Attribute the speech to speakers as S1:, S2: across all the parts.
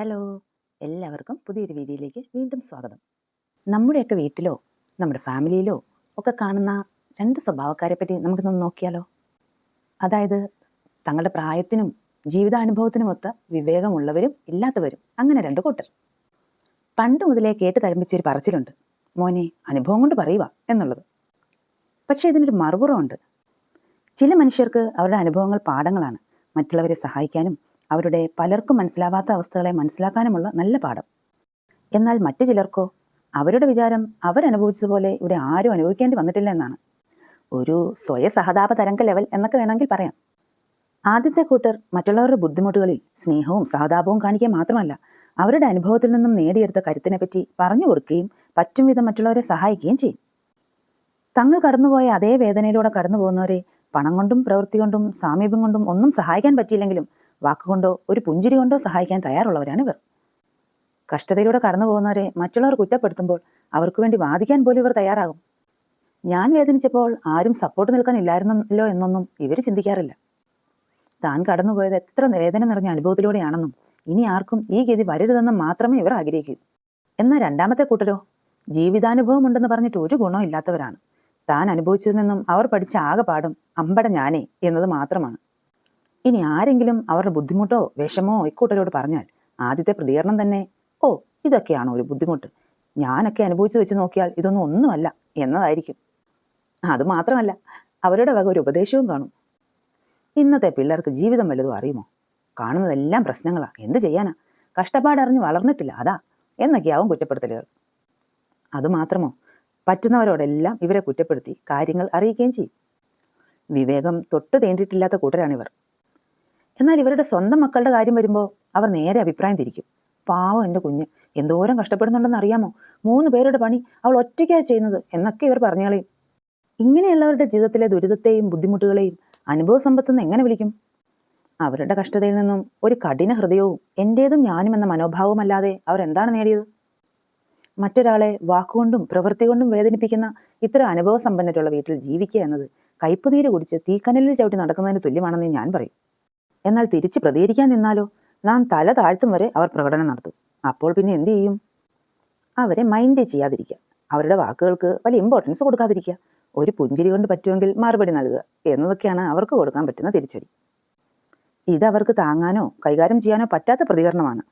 S1: Hello. എല്ലാവർക്കും പുതിയൊരു വീഡിയോയിലേക്ക് വീണ്ടും സ്വാഗതം. നമ്മുടെയൊക്കെ വീട്ടിലോ നമ്മുടെ ഫാമിലിയിലോ ഒക്കെ കാണുന്ന രണ്ട് സ്വഭാവക്കാരെ പറ്റി നമുക്കൊന്ന് നോക്കിയാലോ? അതായത് തങ്ങളുടെ പ്രായത്തിനും ജീവിതാനുഭവത്തിനുമൊത്ത വിവേകമുള്ളവരും ഇല്ലാത്തവരും അങ്ങനെ രണ്ട് കൂട്ടർ. പണ്ട് മുതലേ കേട്ട് തഴമ്പിച്ചൊരു പറച്ചിലുണ്ട്. മോനെ അനുഭവം കൊണ്ട് പറയുക എന്നുള്ളത്. പക്ഷേ ഇതിനൊരു മറുപുറമുണ്ട്. ചില മനുഷ്യർക്ക് അവരുടെ അനുഭവങ്ങൾ പാഠങ്ങളാണ്. മറ്റുള്ളവരെ സഹായിക്കാനും അവരുടെ പലർക്കും മനസ്സിലാവാത്ത അവസ്ഥകളെ മനസ്സിലാക്കാനുമുള്ള നല്ല പാഠം. എന്നാൽ മറ്റു ചിലർക്കോ അവരുടെ വിചാരം അവരനുഭവിച്ചതുപോലെ ഇവിടെ ആരും അനുഭവിക്കേണ്ടി വന്നിട്ടില്ല എന്നാണ്. ഒരു സ്വയ സഹതാപ തരംഗ ലെവൽ എന്നൊക്കെ വേണമെങ്കിൽ പറയാം. ആദ്യത്തെ കൂട്ടർ മറ്റുള്ളവരുടെ ബുദ്ധിമുട്ടുകളിൽ സ്നേഹവും സഹതാപവും കാണിക്കുക മാത്രമല്ല അവരുടെ അനുഭവത്തിൽ നിന്നും നേടിയെടുത്ത കരുത്തിനെ പറ്റി പറഞ്ഞു കൊടുക്കുകയും പറ്റും വിധം മറ്റുള്ളവരെ സഹായിക്കുകയും ചെയ്യും. തങ്ങൾ കടന്നുപോയ അതേ വേദനയിലൂടെ കടന്നു പോകുന്നവരെ പണം കൊണ്ടും പ്രവൃത്തി കൊണ്ടും സാമീപ്യം കൊണ്ടും ഒന്നും സഹായിക്കാൻ പറ്റിയില്ലെങ്കിലും വാക്കുകൊണ്ടോ ഒരു പുഞ്ചിരി കൊണ്ടോ സഹായിക്കാൻ തയ്യാറുള്ളവരാണ് ഇവർ. കഷ്ടതയിലൂടെ കടന്നു പോകുന്നവരെ മറ്റുള്ളവർ കുറ്റപ്പെടുത്തുമ്പോൾ അവർക്ക് വേണ്ടി വാദിക്കാൻ പോലും ഇവർ തയ്യാറാകും. ഞാൻ വേദനിച്ചപ്പോൾ ആരും സപ്പോർട്ട് നിൽക്കാൻ ഇല്ലായിരുന്നല്ലോ എന്നൊന്നും ഇവർ ചിന്തിക്കാറില്ല. താൻ കടന്നുപോയത് എത്ര വേദന നിറഞ്ഞ അനുഭവത്തിലൂടെയാണെന്നും ഇനി ആർക്കും ഈ ഗതി വരരുതെന്നും മാത്രമേ ഇവർ ആഗ്രഹിക്കൂ. എന്നാൽ രണ്ടാമത്തെ കൂട്ടരോ? ജീവിതാനുഭവം ഉണ്ടെന്ന് പറഞ്ഞിട്ട് ഒരു ഗുണവും ഇല്ലാത്തവരാണ്. താൻ അനുഭവിച്ചതിൽ നിന്നും അവർ പഠിച്ച ആകെ പാഠം അമ്പട ഞാനേ എന്നത് മാത്രമാണ്. ഇനി ആരെങ്കിലും അവരുടെ ബുദ്ധിമുട്ടോ വിഷമോ ഇക്കൂട്ടരോട് പറഞ്ഞാൽ ആദ്യത്തെ പ്രതികരണം തന്നെ ഓ ഇതൊക്കെയാണോ ഒരു ബുദ്ധിമുട്ട്? ഞാനൊക്കെ അനുഭവിച്ചു വെച്ച് നോക്കിയാൽ ഇതൊന്നും ഒന്നുമല്ല എന്നതായിരിക്കും. അത് മാത്രമല്ല അവരുടെ വക ഒരു ഉപദേശവും കാണും. ഇന്നത്തെ പിള്ളേർക്ക് ജീവിതം വല്ലതും അറിയുമോ? കാണുന്നതെല്ലാം പ്രശ്നങ്ങളാ. എന്ത് ചെയ്യാനാ? കഷ്ടപ്പാടറിഞ്ഞ് വളർന്നിട്ടില്ല അതാ എന്നൊക്കെയാവും കുറ്റപ്പെടുത്തലുകൾ. അതുമാത്രമോ പറ്റുന്നവരോടെല്ലാം ഇവരെ കുറ്റപ്പെടുത്തി കാര്യങ്ങൾ അറിയിക്കുകയും ചെയ്യും. വിവേകം തൊട്ട് തേണ്ടിയിട്ടില്ലാത്ത കൂട്ടരാണിവർ. എന്നാൽ ഇവരുടെ സ്വന്തം മക്കളുടെ കാര്യം വരുമ്പോൾ അവർ നേരെ അഭിപ്രായം തിരിക്കും. പാവം എന്റെ കുഞ്ഞ്. എന്തോരം കഷ്ടപ്പെടുന്നുണ്ടെന്ന് അറിയാമോ? മൂന്ന് പേരുടെ പണി അവൾ ഒറ്റയ്ക്കാണ് ചെയ്യുന്നത് എന്നൊക്കെ ഇവർ പറഞ്ഞു കളയും ഇങ്ങനെയുള്ളവരുടെ ജീവിതത്തിലെ ദുരിതത്തെയും ബുദ്ധിമുട്ടുകളെയും അനുഭവ സമ്പത്തെന്ന് എങ്ങനെ വിളിക്കും? അവരുടെ കഷ്ടതയിൽ നിന്നും ഒരു കഠിന ഹൃദയവും എന്റേതും ഞാനും എന്ന മനോഭാവവുമല്ലാതെ അവർ എന്താണ് നേടിയത്? മറ്റൊരാളെ വാക്കുകൊണ്ടും പ്രവൃത്തി കൊണ്ടും വേദനിപ്പിക്കുന്ന ഇത്ര അനുഭവ സമ്പന്നരുള്ള വീട്ടിൽ ജീവിക്കുക എന്നത് കയ്പുനീര് കുടിച്ച് തീക്കനലിൽ ചവിട്ടി നടക്കുന്നതിന് തുല്യമാണെന്ന് ഞാൻ പറയും. എന്നാൽ തിരിച്ച് പ്രതികരിക്കാൻ നിന്നാലോ? നാം തല താഴ്ത്തും വരെ അവർ പ്രകടനം നടത്തും. അപ്പോൾ പിന്നെ എന്തു ചെയ്യും? അവരെ മൈൻഡ് ചെയ്യാതിരിക്കുക. അവരുടെ വാക്കുകൾക്ക് വലിയ ഇമ്പോർട്ടൻസ് കൊടുക്കാതിരിക്കുക. ഒരു പുഞ്ചിരി കൊണ്ട് പറ്റുമെങ്കിൽ മറുപടി നൽകുക എന്നതൊക്കെയാണ് അവർക്ക് കൊടുക്കാൻ പറ്റുന്ന തിരിച്ചടി. ഇത് അവർക്ക് താങ്ങാനോ കൈകാര്യം ചെയ്യാനോ പറ്റാത്ത പ്രതികരണമാണ്.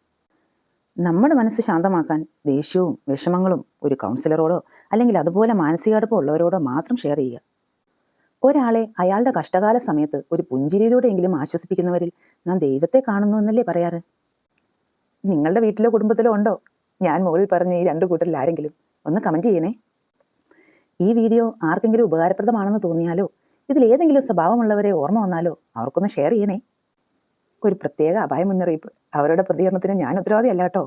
S1: നമ്മുടെ മനസ്സ് ശാന്തമാക്കാൻ ദേഷ്യവും വിഷമങ്ങളും ഒരു കൗൺസിലറോടോ അല്ലെങ്കിൽ അതുപോലെ മാനസികാടുപ്പോ ഉള്ളവരോടോ മാത്രം ഷെയർ ചെയ്യുക. ഒരാളെ അയാളുടെ കഷ്ടകാല സമയത്ത് ഒരു പുഞ്ചിരിയിലൂടെയെങ്കിലും ആശ്വസിപ്പിക്കുന്നവരിൽ നാം ദൈവത്തെ കാണുന്നു എന്നല്ലേ പറയാറ്? നിങ്ങളുടെ വീട്ടിലോ കുടുംബത്തിലോ ഉണ്ടോ? ഞാൻ മുകളിൽ പറഞ്ഞ ഈ രണ്ട് കൂട്ടരിൽ ആരെങ്കിലും? ഒന്ന് കമന്റ് ചെയ്യണേ. ഈ വീഡിയോ ആർക്കെങ്കിലും ഉപകാരപ്രദമാണെന്ന് തോന്നിയാലോ ഇതിലേതെങ്കിലും സ്വഭാവമുള്ളവരെ ഓർമ്മ വന്നാലോ അവർക്കൊന്ന് ഷെയർ ചെയ്യണേ. ഒരു പ്രത്യേക അപായ മുന്നറിയിപ്പ്. അവരുടെ പ്രതികരണത്തിന് ഞാൻ ഉത്തരവാദിയല്ല കേട്ടോ.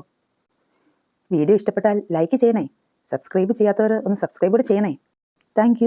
S1: വീഡിയോ ഇഷ്ടപ്പെട്ടാൽ ലൈക്ക് ചെയ്യണേ. സബ്സ്ക്രൈബ് ചെയ്യാത്തവർ ഒന്ന് സബ്സ്ക്രൈബ് ചെയ്യണേ. താങ്ക്